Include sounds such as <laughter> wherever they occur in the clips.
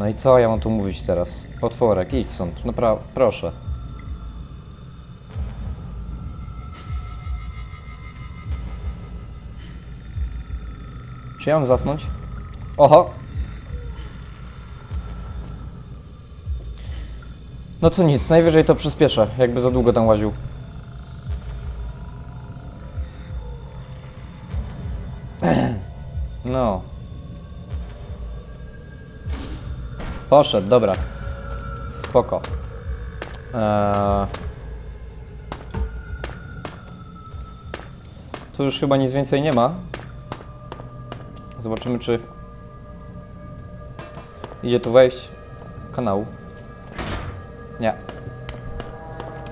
No i co ja mam tu mówić teraz? Potworek, idź stąd, no pra- proszę. Czy ja mam zasnąć? Oho! No to nic, najwyżej to przyspieszę, jakby za długo tam łaził. <clears throat> No. Poszedł, dobra. Spoko. Eee... Tu już chyba nic więcej nie ma. Zobaczymy, czy idzie tu wejść kanału. Nie.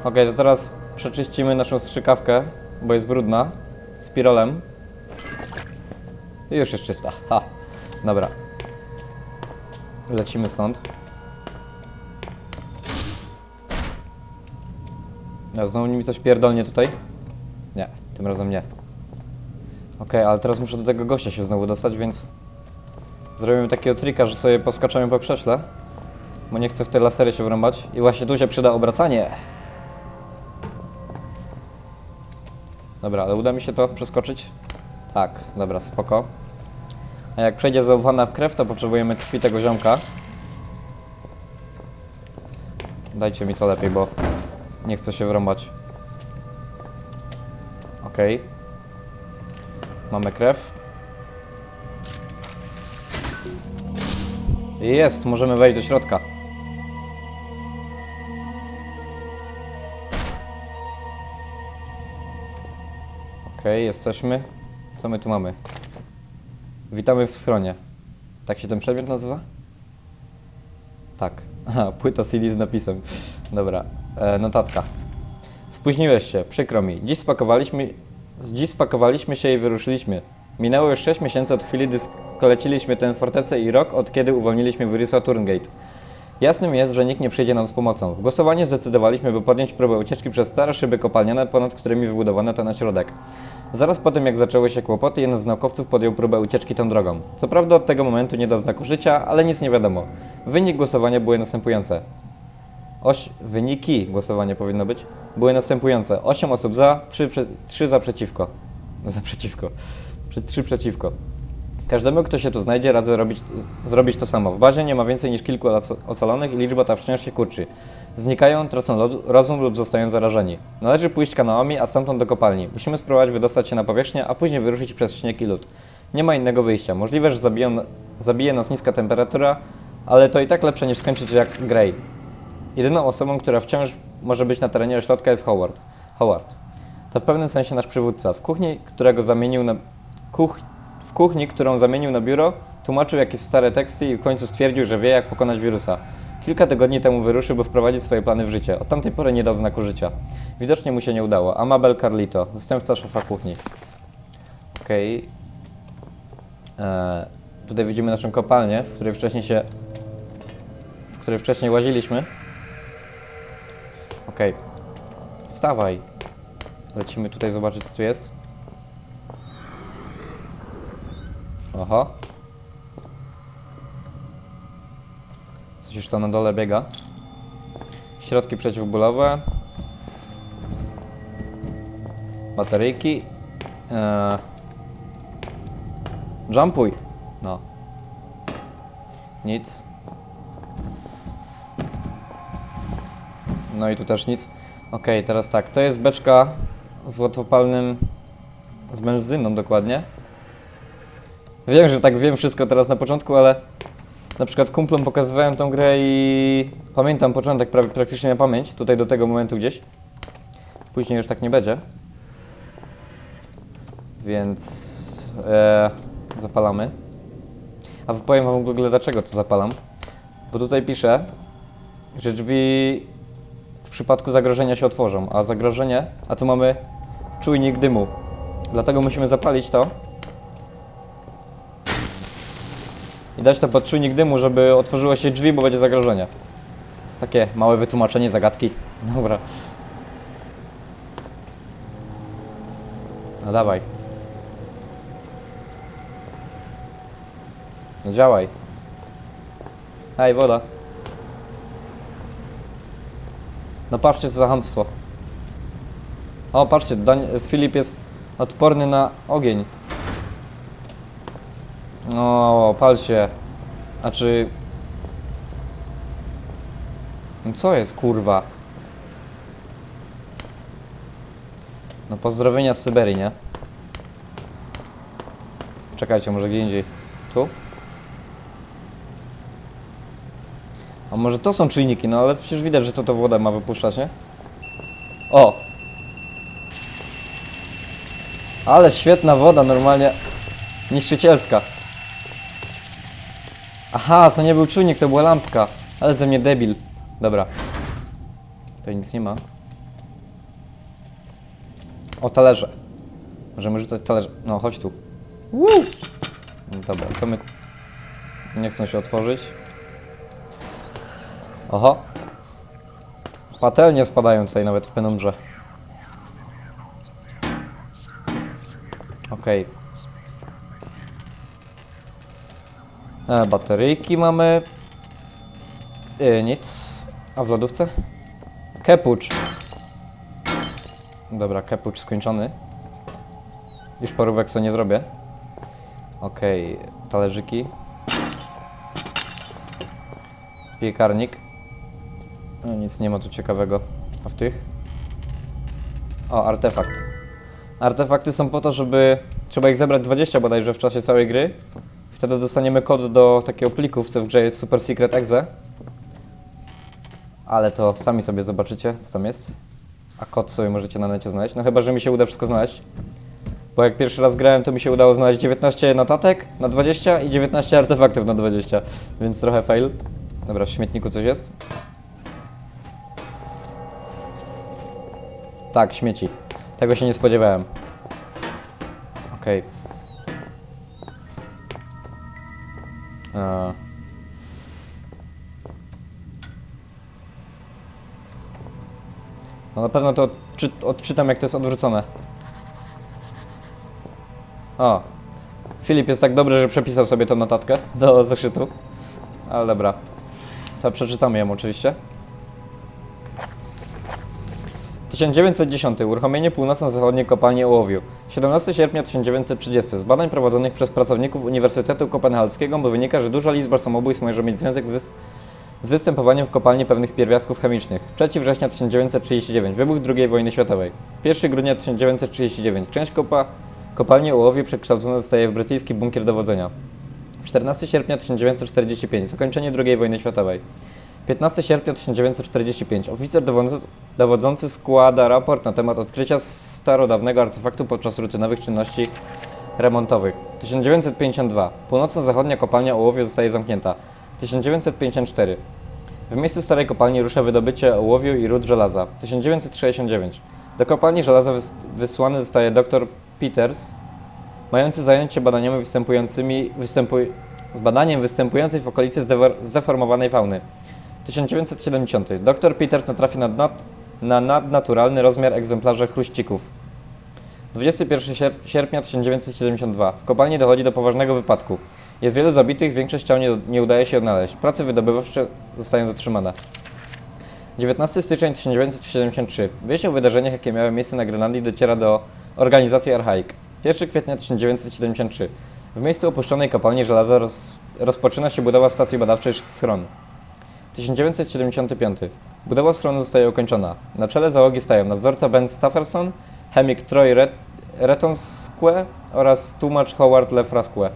Ok, to teraz przeczyścimy naszą strzykawkę, bo jest brudna, z pirolem. I już jest czysta. Ha, dobra. Lecimy stąd. A znowu mi coś pierdolnie tutaj? Nie, tym razem nie. Okej, ale teraz muszę do tego gościa się znowu dostać, więc zrobimy takiego trika, że sobie poskaczemy po krześle, bo nie chcę w te lasery się wrąbać i właśnie tu się przyda obracanie. Dobra, ale uda mi się to przeskoczyć? Tak, dobra, spoko. A jak przejdzie zaufana w krew, to potrzebujemy krwi tego ziomka. Dajcie mi to lepiej, bo nie chcę się wrąbać. Okej. Mamy krew. Jest, możemy wejść do środka. Okej, jesteśmy. Co my tu mamy? Witamy w schronie. Tak się ten przedmiot nazywa? Tak. <laughs> Aha, płyta CD z napisem. Dobra, e, notatka. Spóźniłeś się, przykro mi. Dziś spakowaliśmy, dziś spakowaliśmy się i wyruszyliśmy. Minęło już 6 miesięcy od chwili, gdy skoleciliśmy tę fortecę i rok od kiedy uwolniliśmy Virusa Turngate. Jasnym jest, że nikt nie przyjdzie nam z pomocą. W głosowaniu zdecydowaliśmy, by podjąć próbę ucieczki przez stare szyby kopalniane, ponad którymi wybudowano ten ośrodek. Zaraz po tym, jak zaczęły się kłopoty, jeden z naukowców podjął próbę ucieczki tą drogą. Co prawda od tego momentu nie dał znaku życia, ale nic nie wiadomo. Wynik głosowania były następujące. Oś... Wyniki głosowania powinno być. Były następujące. 8 osób za, 3, prze... 3 za przeciwko. Za przeciwko. Przy- 3 przeciwko. Każdemu, kto się tu znajdzie, radzę robić, zrobić to samo. W bazie nie ma więcej niż kilku oca- ocalonych i liczba ta wciąż się kurczy. Znikają, tracą rozum lub zostają zarażeni. Należy pójść kanałami, a stamtąd do kopalni. Musimy spróbować wydostać się na powierzchnię, a później wyruszyć przez śnieg i lód. Nie ma innego wyjścia. Możliwe, że zabiją, zabije nas niska temperatura, ale to i tak lepsze niż skończyć jak Grey. Jedyną osobą, która wciąż może być na terenie ośrodka jest Howard. Howard. To w pewnym sensie nasz przywódca. W kuchni, którego zamienił na... Kuch... W kuchni, którą zamienił na biuro, tłumaczył jakieś stare teksty i w końcu stwierdził, że wie jak pokonać wirusa. Kilka tygodni temu wyruszył, by wprowadzić swoje plany w życie. Od tamtej pory nie dał znaku życia. Widocznie mu się nie udało. Amabel Carlito, zastępca szefa kuchni. Okej. Eee, Tutaj widzimy naszą kopalnię, w której wcześniej się... w której wcześniej łaziliśmy. Okej. Wstawaj. Lecimy tutaj zobaczyć, co tu jest. Oho. Coś już tam na dole biega. Środki przeciwbólowe. Bateryjki. Eee. Jumpuj. No. Nic. No i tu też nic. Okej, teraz tak. To jest beczka z łatwopalnym... z benzyną dokładnie. Wiem, że tak wiem wszystko teraz na początku, ale na przykład kumplom pokazywałem tą grę i pamiętam początek prawie praktycznie na pamięć, tutaj do tego momentu gdzieś. Później już tak nie będzie. Więc e, zapalamy. A powiem wam w ogóle dlaczego to zapalam. Bo tutaj pisze, że drzwi w przypadku zagrożenia się otworzą, a zagrożenie, a tu mamy czujnik dymu. Dlatego musimy zapalić to i dać to pod czujnik dymu, żeby otworzyło się drzwi, bo będzie zagrożenie. Takie małe wytłumaczenie zagadki. Dobra. No dawaj. No działaj. Hej, woda. No patrzcie, co za hamstwo. O, patrzcie, Dan Filip jest odporny na ogień. O, pal się. A czy... No co jest, kurwa? No pozdrowienia z Syberii, nie? Czekajcie, może gdzie indziej. Tu? A może to są czujniki, no ale przecież widać, że to to woda ma wypuszczać, nie? O! Ale świetna woda, normalnie niszczycielska. Aha, to nie był czujnik, to była lampka. Ale ze mnie debil. Dobra. Tutaj nic nie ma. O, talerze. Możemy rzucać talerze. No, chodź tu. Woo! Dobra, co my... Nie chcą się otworzyć. Oho. Patelnie spadają tutaj nawet w penumbrze. Okej. E, bateryjki mamy. E, nic. A w lodówce? Kepucz. Dobra, kepucz skończony. Już parówek co nie zrobię. Okej, talerzyki. Piekarnik. No, nic nie ma tu ciekawego. A w tych? O, artefakt. Artefakty są po to, żeby... Trzeba ich zebrać 20 bodajże w czasie całej gry. Wtedy dostaniemy kod do takiego pliku, co w grze jest Super Secret Exe. Ale to sami sobie zobaczycie, co tam jest. A kod sobie możecie na necie znaleźć. No chyba, że mi się uda wszystko znaleźć. Bo jak pierwszy raz grałem, to mi się udało znaleźć 19 notatek na 20 i 19 artefaktów na 20. Więc trochę fail. Dobra, w śmietniku coś jest. Tak, śmieci. Tego się nie spodziewałem. Okej. Eee. No na pewno to odczy odczytam, jak to jest odwrócone. O. Filip jest tak dobry, że przepisał sobie tą notatkę do zeszytu. Ale dobra. To przeczytamy ją oczywiście. 1910. Uruchomienie północno-zachodniej kopalni ołowiu. 17 sierpnia 1930. Z badań prowadzonych przez pracowników Uniwersytetu Kopenhaskiego wynika, że duża liczba samobójstw może mieć związek wys z występowaniem w kopalni pewnych pierwiastków chemicznych. 3 września 1939. Wybuch II wojny światowej. 1 grudnia 1939. Część kopa kopalni ołowiu przekształcona zostaje w brytyjski bunkier dowodzenia. 14 sierpnia 1945. Zakończenie II wojny światowej. 15 sierpnia 1945. Oficer dowodzący, składa raport na temat odkrycia starodawnego artefaktu podczas rutynowych czynności remontowych. 1952. Północno-zachodnia kopalnia ołowiu zostaje zamknięta. 1954. W miejscu starej kopalni rusza wydobycie ołowiu i ród żelaza. 1969. Do kopalni żelaza wys- wysłany zostaje dr Peters, mający zająć się badaniami występującymi, występuj, badaniem występującej w okolicy zdefor- zdeformowanej fauny. 1970. Dr Peters natrafi na, nad, na nadnaturalny rozmiar egzemplarza chruścików. 21 sier- sierpnia 1972. W kopalni dochodzi do poważnego wypadku. Jest wielu zabitych, większość ciał nie, nie udaje się odnaleźć. Prace wydobywawcze zostają zatrzymane. 19 stycznia 1973. Wieść o wydarzeniach, jakie miały miejsce na Grenlandii, dociera do organizacji Archaik. 1 kwietnia 1973. W miejscu opuszczonej kopalni żelaza roz, rozpoczyna się budowa stacji badawczej Schron. 1975. Budowa schronu zostaje ukończona. Na czele załogi stają nadzorca Ben Stafferson, chemik Troy Ret Retonsque oraz tłumacz Howard Lefrasque.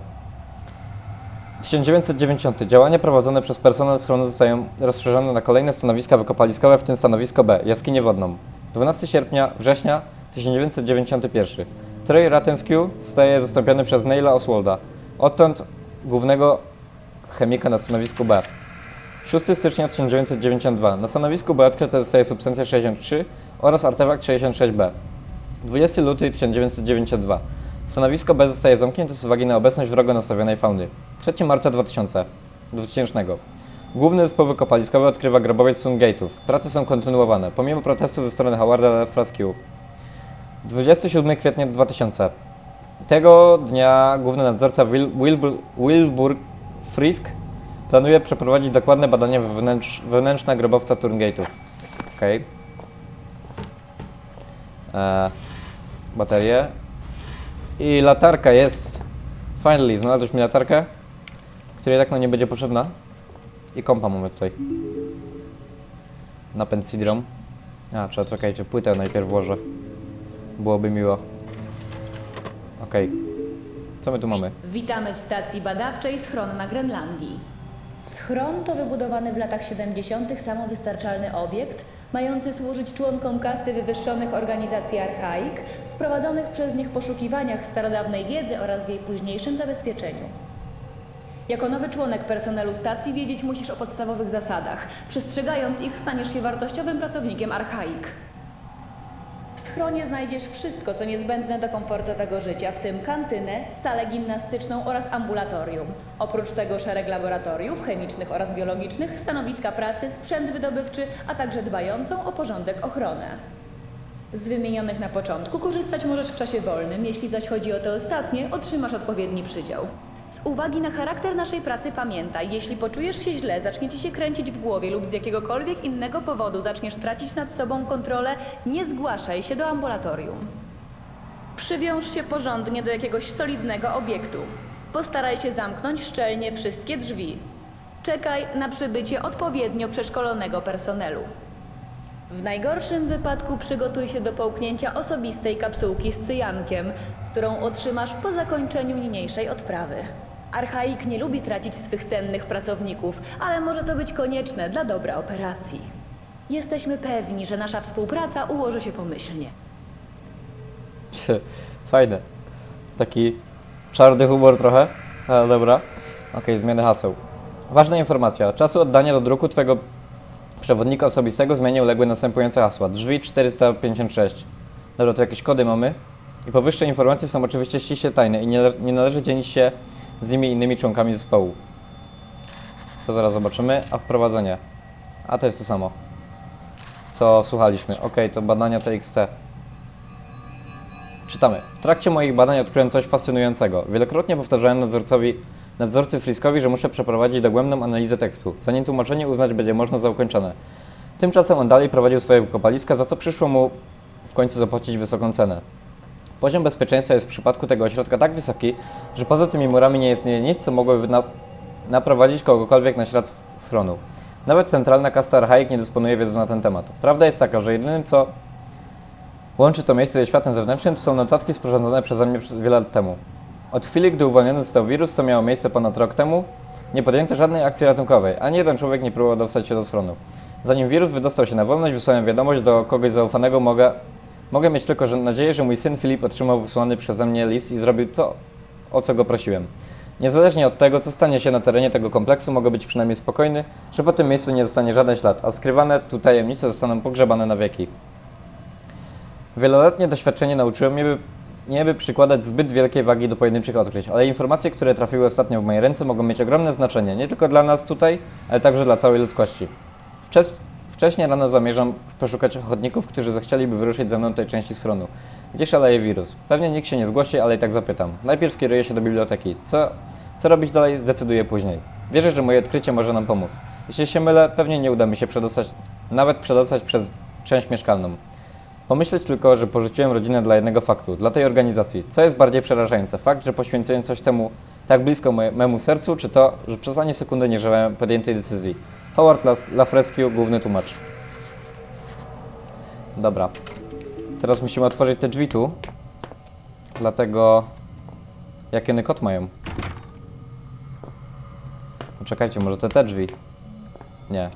1990. Działania prowadzone przez personel schronu zostają rozszerzone na kolejne stanowiska wykopaliskowe, w tym stanowisko B, jaskinię wodną. 12 sierpnia, września 1991. Troy Ratensque zostaje zastąpiony przez Neila Oswalda, odtąd głównego chemika na stanowisku B. 6 stycznia 1992. Na stanowisku B odkryta zostaje substancja 63 oraz artefakt 66B. 20 luty 1992. Stanowisko B zostaje zamknięte z uwagi na obecność wrogo nastawionej fauny. 3 marca 2000. 2000. Główny zespół wykopaliskowy odkrywa grobowiec Sungate'ów. Prace są kontynuowane, pomimo protestów ze strony Howarda Lefrasque. 27 kwietnia 2000. Tego dnia główny nadzorca Wil, Wilbur, Wilbur Frisk Planuję przeprowadzić dokładne badania wewnętrz, wewnętrzne grobowca Turngate'ów. Okej. E, Baterie. I latarka jest. Finally, znalazłeś mi latarkę, której tak no nie będzie potrzebna. I kompa mamy tutaj. Napęd CD-ROM. A, trzeba, czekajcie, płytę najpierw włożę. Byłoby miło. Okej. Co my tu mamy? Witamy w stacji badawczej Schron na Grenlandii. Schron to wybudowany w latach 70. samowystarczalny obiekt, mający służyć członkom kasty wywyższonych organizacji Archaik w prowadzonych przez nich poszukiwaniach starodawnej wiedzy oraz w jej późniejszym zabezpieczeniu. Jako nowy członek personelu stacji wiedzieć musisz o podstawowych zasadach. Przestrzegając ich, staniesz się wartościowym pracownikiem Archaik. Schronie znajdziesz wszystko, co niezbędne do komfortowego życia, w tym kantynę, salę gimnastyczną oraz ambulatorium. Oprócz tego szereg laboratoriów chemicznych oraz biologicznych, stanowiska pracy, sprzęt wydobywczy, a także dbającą o porządek ochronę. Z wymienionych na początku korzystać możesz w czasie wolnym, jeśli zaś chodzi o te ostatnie, otrzymasz odpowiedni przydział. Z uwagi na charakter naszej pracy pamiętaj, jeśli poczujesz się źle, zacznie ci się kręcić w głowie lub z jakiegokolwiek innego powodu zaczniesz tracić nad sobą kontrolę, nie zgłaszaj się do ambulatorium. Przywiąż się porządnie do jakiegoś solidnego obiektu. Postaraj się zamknąć szczelnie wszystkie drzwi. Czekaj na przybycie odpowiednio przeszkolonego personelu. W najgorszym wypadku przygotuj się do połknięcia osobistej kapsułki z cyjankiem, którą otrzymasz po zakończeniu niniejszej odprawy. Archaik nie lubi tracić swych cennych pracowników, ale może to być konieczne dla dobra operacji. Jesteśmy pewni, że nasza współpraca ułoży się pomyślnie. <laughs> Fajne. Taki czarny humor trochę, ale dobra. Okej, zmiany haseł. Ważna informacja. Czasu oddania do druku Twojego przewodnika osobistego zmianie uległy następujące hasła. Drzwi 456. Dobra, to jakieś kody mamy. I powyższe informacje są oczywiście ściśle tajne i nie, nie należy dzielić się z nimi innymi członkami zespołu. To zaraz zobaczymy. A wprowadzenie. A to jest to samo. Co słuchaliśmy. Okej, to badania TXT. Czytamy. W trakcie moich badań odkryłem coś fascynującego. Wielokrotnie powtarzałem nadzorcowi, nadzorcy Friskowi, że muszę przeprowadzić dogłębną analizę tekstu, zanim tłumaczenie uznać będzie można za ukończone. Tymczasem on dalej prowadził swoje kopaliska, za co przyszło mu w końcu zapłacić wysoką cenę. Poziom bezpieczeństwa jest w przypadku tego ośrodka tak wysoki, że poza tymi murami nie istnieje nic, co mogłoby na, naprowadzić kogokolwiek na ślad schronu. Nawet centralna kasta Archaik nie dysponuje wiedzą na ten temat. Prawda jest taka, że jedynym co Łączy to miejsce ze światem zewnętrznym, to są notatki sporządzone przeze mnie wiele lat temu. Od chwili, gdy uwolniony został wirus, co miało miejsce ponad rok temu, nie podjęto żadnej akcji ratunkowej, ani jeden człowiek nie próbował dostać się do schronu. Zanim wirus wydostał się na wolność, wysłałem wiadomość do kogoś zaufanego, mogę, mogę mieć tylko nadzieję, że mój syn Filip otrzymał wysłany przeze mnie list i zrobił to, o co go prosiłem. Niezależnie od tego, co stanie się na terenie tego kompleksu, mogę być przynajmniej spokojny, że po tym miejscu nie zostanie żaden ślad, a skrywane tu tajemnice zostaną pogrzebane na wieki. Wieloletnie doświadczenie nauczyło mnie, by nie by przykładać zbyt wielkiej wagi do pojedynczych odkryć, ale informacje, które trafiły ostatnio w moje ręce mogą mieć ogromne znaczenie, nie tylko dla nas tutaj, ale także dla całej ludzkości. Wczes wcześniej rano zamierzam poszukać ochotników, którzy zechcieliby wyruszyć ze mną tej części stronu. Gdzie szaleje wirus? Pewnie nikt się nie zgłosi, ale i tak zapytam. Najpierw skieruję się do biblioteki. Co, co robić dalej, zdecyduję później. Wierzę, że moje odkrycie może nam pomóc. Jeśli się mylę, pewnie nie uda mi się przedostać, nawet przedostać przez część mieszkalną. Pomyśleć tylko, że porzuciłem rodzinę dla jednego faktu, dla tej organizacji. Co jest bardziej przerażające? Fakt, że poświęciłem coś temu tak blisko memu sercu, czy to, że przez ani sekundy nie żałem podjętej decyzji? Howard Lafrescu, główny tłumacz. Dobra. Teraz musimy otworzyć te drzwi tu. Dlatego... Jakie one kod mają? Poczekajcie, może te te drzwi? Nie.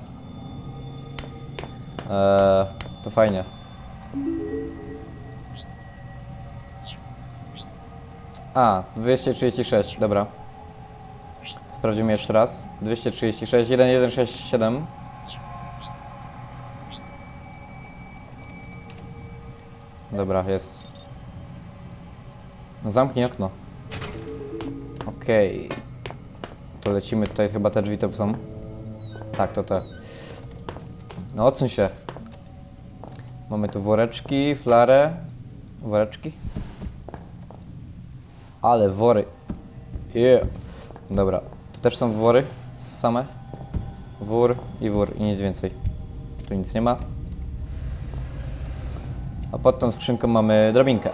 Eee, to fajnie. A, 236, dobra. Sprawdzimy jeszcze raz. 236, 1167. Dobra, jest. No zamknij okno. Okej. To lecimy tutaj, chyba te drzwi to są. Tak, to te. No odsuń się. Mamy tu woreczki, flarę. Woreczki? Ale wory. Yeah. Dobra, to też są wory. Same. Wór i wór i nic więcej. Tu nic nie ma. A pod tą skrzynką mamy drabinkę.